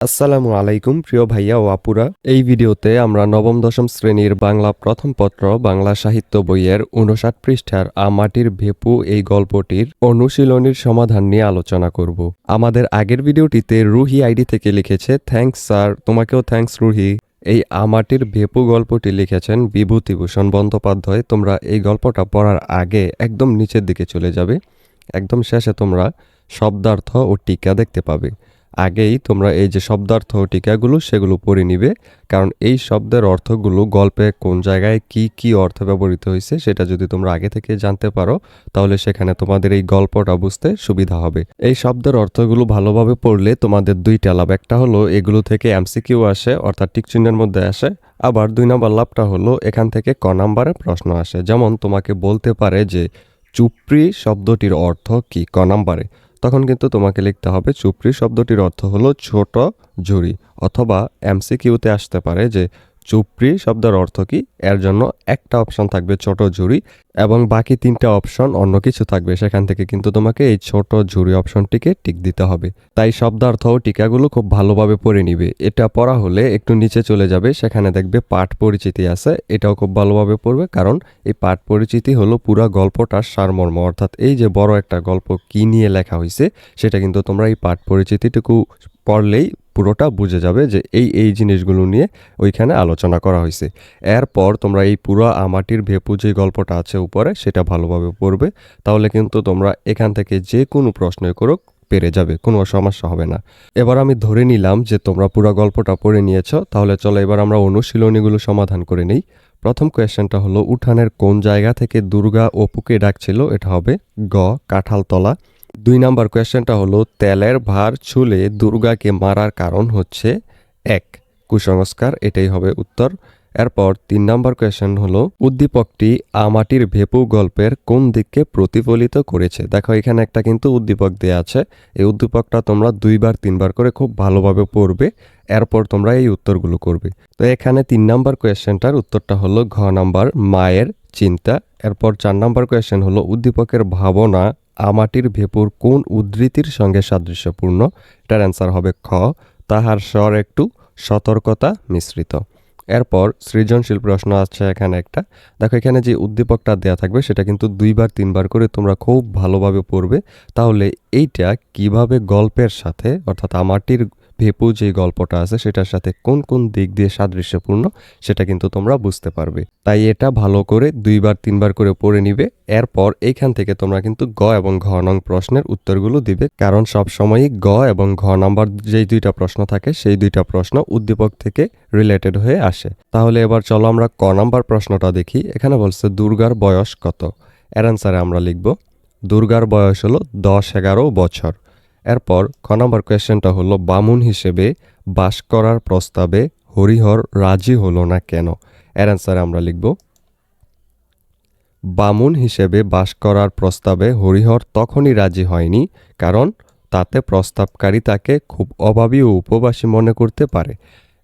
আসসালামু আলাইকুম, প্রিয় ভাইয়া ও আপুরা। এই ভিডিওতে আমরা নবম, দশম শ্রেণির বাংলা প্রথম পত্র, বাংলা সাহিত্য বইয়ের উনষাট পৃষ্ঠার আমাটির ভেপু এই গল্পটির অনুশীলনীর সমাধান নিয়ে আলোচনা করব। আমাদের আগের ভিডিওটিতে রুহি আইডি থেকে লিখেছে থ্যাঙ্কস স্যার তোমাকেও থ্যাঙ্কস রুহি। এই আমাটির ভেপু গল্পটি লিখেছেন বিভূতিভূষণ বন্দ্যোপাধ্যায়। তোমরা এই গল্পটা পড়ার আগে একদম নিচের দিকে চলে যাবে। একদম শেষে তোমরা শব্দার্থ ও টিকা দেখতে পাবে। আগেই তোমরা এই যে শব্দার্থ টিকাগুলো সেগুলো পড়ে নিবে, কারণ এই শব্দের অর্থগুলো গল্পে কোন জায়গায় কি কি অর্থ ব্যবহৃত হয়েছে সেটা যদি তোমরা আগে থেকে জানতে পারো, তাহলে সেখানে তোমাদের এই গল্পটা বুঝতে সুবিধা হবে। এই শব্দের অর্থগুলো ভালোভাবে পড়লে তোমাদের দুইটা লাভ, একটা হলো এগুলো থেকে এমসিকিউ আসে, অর্থাৎ টিকচিহ্নের মধ্যে আসে, আবার দুই নম্বর লাভটা হলো এখান থেকে ক নাম্বারে প্রশ্ন আসে। যেমন তোমাকে বলতে পারে যে চুপ্রি শব্দটির অর্থ কি, ক নাম্বারে। তখন কিন্তু তোমাকে লিখতে হবে চুপড়ি শব্দটির অর্থ হলো ছোট ঝুড়ি অথবা এমসিকিউতে আসতে পারে যে চুপড়ি শব্দের অর্থ কি? এর জন্য একটা অপশন থাকবে ছোট ঝুড়ি এবং বাকি তিনটা অপশন অন্য কিছু থাকবে। সেখান থেকে কিন্তু তোমাকে এই ছোট ঝুড়ি অপশনটিকে টিক দিতে হবে। তাই শব্দার্থ ও টিকাগুলো খুব ভালোভাবে পড়ে নিবে। এটা পড়া হলে একটু নিচে চলে যাবে, সেখানে দেখবে পাঠ পরিচিতি আছে। এটাও খুব ভালোভাবে পড়বে কারণ এই পাঠ পরিচিতি হলো পুরো গল্পটার সারমর্ম। অর্থাৎ এই যে বড় একটা গল্প কি নিয়ে লেখা হয়েছে সেটা কিন্তু তোমরা এই পাঠ পরিচিতিটুকু পড়লেই পুরোটা বুঝে যাবে যে এই এই জিনিসগুলো নিয়ে ওইখানে আলোচনা করা হয়েছে। এরপর তোমরা এই পুরো আমাটির ভেপু যে গল্পটা আছে উপরে, সেটা ভালোভাবে পড়বে। তাহলে কিন্তু তোমরা এখান থেকে যে কোনো প্রশ্ন করো পেরে যাবে, কোনো সমস্যা হবে না। এবার আমি ধরে নিলাম যে তোমরা পুরো গল্পটা পড়ে নিয়েছো, তাহলে চলো এবার আমরা অনুশীলনীগুলো সমাধান করে নিই। প্রথম কোয়েশ্চেনটা হলো, উঠানের কোন জায়গা থেকে দুর্গা অপুকে ডাকছিল? এটা হবে গ, কাঁঠালতলা। দুই নাম্বার কোয়েশ্চেনটা হলো, তেলের ভার ছুলে দুর্গাকে মারার কারণ হচ্ছে এক। কুসংস্কার, এটাই হবে উত্তর। এরপর তিন নম্বর কোয়েশ্চেন হলো, উদ্দীপকটি আমাটির ভেপু গল্পের কোন দিককে প্রতিফলিত করেছে? দেখো, এখানে একটা কিন্তু উদ্দীপক দেওয়া আছে। এই উদ্দীপকটা তোমরা দুইবার, তিনবার করে খুব ভালোভাবে পড়বে। এরপর তোমরা এই উত্তরগুলো করবে। তো এখানে তিন নম্বর কোয়েশ্চেনটার উত্তরটা হলো ঘ নাম্বার, মায়ের চিন্তা। এরপর চার নম্বর কোয়েশ্চেন হলো, উদ্দীপকের ভাবনা, আমাটির ভেপুর কোন উদ্ধৃতির সঙ্গে সাদৃশ্যপূর্ণ? এটার অ্যান্সার হবে খ, তাহার স্বর একটু সতর্কতা মিশ্রিত। এরপর সৃজনশীল প্রশ্ন আছে এখানে একটা। দেখো, এখানে যে উদ্দীপকটা দেওয়া থাকবে, সেটা কিন্তু দুইবার, তিনবার করে তোমরা খুব ভালোভাবে পড়বে। তাহলে এইটা কীভাবে গল্পের সাথে, অর্থাৎ আমাটির ভেপু যে গল্পটা আছে সেটার সাথে কোন কোন দিক দিয়ে সাদৃশ্যপূর্ণ, সেটা কিন্তু তোমরা বুঝতে পারবে। তাই এটা ভালো করে দুইবার, তিনবার করে পড়ে নিবে। এরপর এইখান থেকে তোমরা কিন্তু গ এবং ঘ নং প্রশ্নের উত্তরগুলো দিবে। কারণ সব সময়ই গ এবং ঘ নাম্বার যেই দুইটা প্রশ্ন থাকে, সেই দুইটা প্রশ্ন উদ্দীপক থেকে রিলেটেড হয়ে আসে। তাহলে এবার চলো আমরা ক নাম্বার প্রশ্নটা দেখি। এখানে বলছে, দুর্গার বয়স কত? এর অ্যান্সারে আমরা লিখব, দুর্গার বয়স হলো দশ এগারো বছর। এরপর খ নম্বর কোয়েশ্চেনটা হলো, বামুন হিসেবে বাস করার প্রস্তাবে হরিহর রাজি হলো না কেন? এর অ্যান্সারে আমরা লিখব, বামুন হিসেবে বাস করার প্রস্তাবে হরিহর তখনই রাজি হয়নি কারণ তাতে প্রস্তাবকারী তাকে খুব অভাবী ও উপবাসী মনে করতে পারে।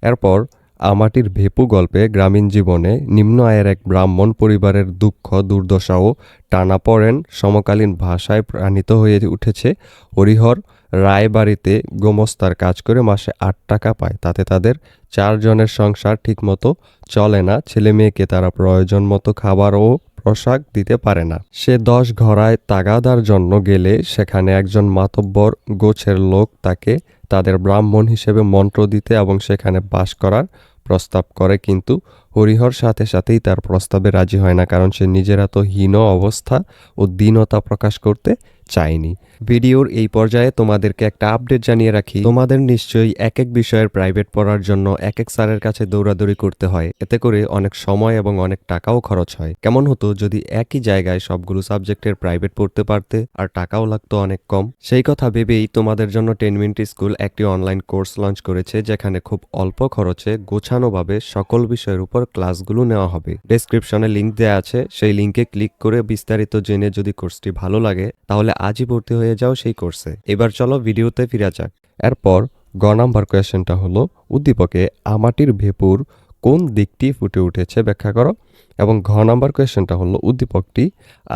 এরপর আমাটির ভেপু গল্পে গ্রামীণ জীবনে নিম্ন আয়ের এক ব্রাহ্মণ পরিবারের দুঃখ, দুর্দশা ও টানাপড়েন সমকালীন ভাষায় প্রাণিত হয়ে উঠেছে। হরিহর রায়বাড়িতে গোমস্তার কাজ করে মাসে আট টাকা পায়। তাতে তাদের চারজনের সংসার ঠিকমতো চলে না। ছেলে মেয়েকে তারা প্রয়োজন মতো খাবার ও পোশাক দিতে পারে না। সে দশ ঘরায় তাগাদার জন্য গেলে সেখানে একজন মাতব্বর গোছের লোক তাকে তাদের ব্রাহ্মণ হিসেবে মন্ত্র দিতে এবং সেখানে বাস করার প্রস্তাব করে। কিন্তু হরিহর সাথে সাথেই তার প্রস্তাবে রাজি হয় না, কারণ সে নিজের এত হীন অবস্থা ও দীনতা প্রকাশ করতে চায়নি। ভিডিওর এই পর্যায়ে তোমাদেরকে একটা আপডেট জানিয়ে রাখি। তোমাদের নিশ্চয়ই এক এক বিষয়ের প্রাইভেট পড়ার জন্য এক এক স্যারের কাছে দৌড়াদৌড়ি করতে হয়। এতে করে অনেক সময় এবং অনেক টাকাও খরচ হয়। কেমন হতো যদি একই জায়গায় সবগুলো সাবজেক্টের প্রাইভেট পড়তে পারতে আর টাকাও লাগতো অনেক কম? সেই কথা ভেবেই তোমাদের জন্য টেন মিনিট স্কুল একটি অনলাইন কোর্স লঞ্চ করেছে, যেখানে খুব অল্প খরচে গোছানোভাবে সকল বিষয়ের উপর ক্লাসগুলো নেওয়া হবে। ডেসক্রিপশনে লিঙ্ক দেওয়া আছে, সেই লিঙ্কে ক্লিক করে বিস্তারিত জেনে যদি কোর্সটি ভালো লাগে, তাহলে আজই ভর্তি হয়ে যাও সেই কোর্সে। এবার চলো ভিডিওতে ফিরা যাক। এরপর গ নাম্বার কোয়েশনটা হলো, উদ্দীপকে আমাটির ভেপুর কোন দিকটি ফুটে উঠেছে ব্যাখ্যা করো। এবং ঘ নাম্বার কোয়েশ্চেনটা হলো, উদ্দীপকটি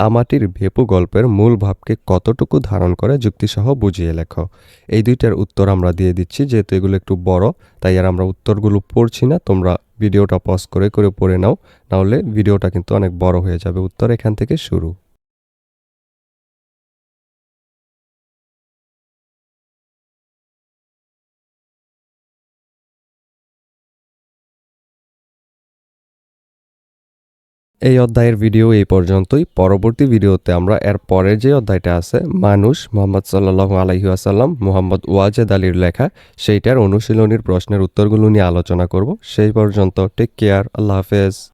আমাটির ভেপু গল্পের মূল ভাবকে কতটুকু ধারণ করে যুক্তিসহ বুঝিয়ে লেখো। এই দুইটার উত্তর আমরা দিয়ে দিচ্ছি, যেহেতু এগুলো একটু বড়, তাই আর আমরা উত্তরগুলো পড়ছি না। তোমরা ভিডিওটা পজ করে করে পড়ে নাও, নাহলে ভিডিওটা কিন্তু অনেক বড় হয়ে যাবে উত্তর এখান থেকে শুরু। এই অধ্যায়ের ভিডিও এই পর্যন্তই। পরবর্তী ভিডিওতে আমরা এর পরের যে অধ্যায়টা আছে, মানুষ মোহাম্মদ সাল্লাহ আলহি আসাল্লাম মোহাম্মদ ওয়াজেদ আলীর লেখা, সেইটার অনুশীলনীর প্রশ্নের উত্তরগুলো নিয়ে আলোচনা করব। সেই পর্যন্ত টেক কেয়ার আল্লাহ হাফেজ।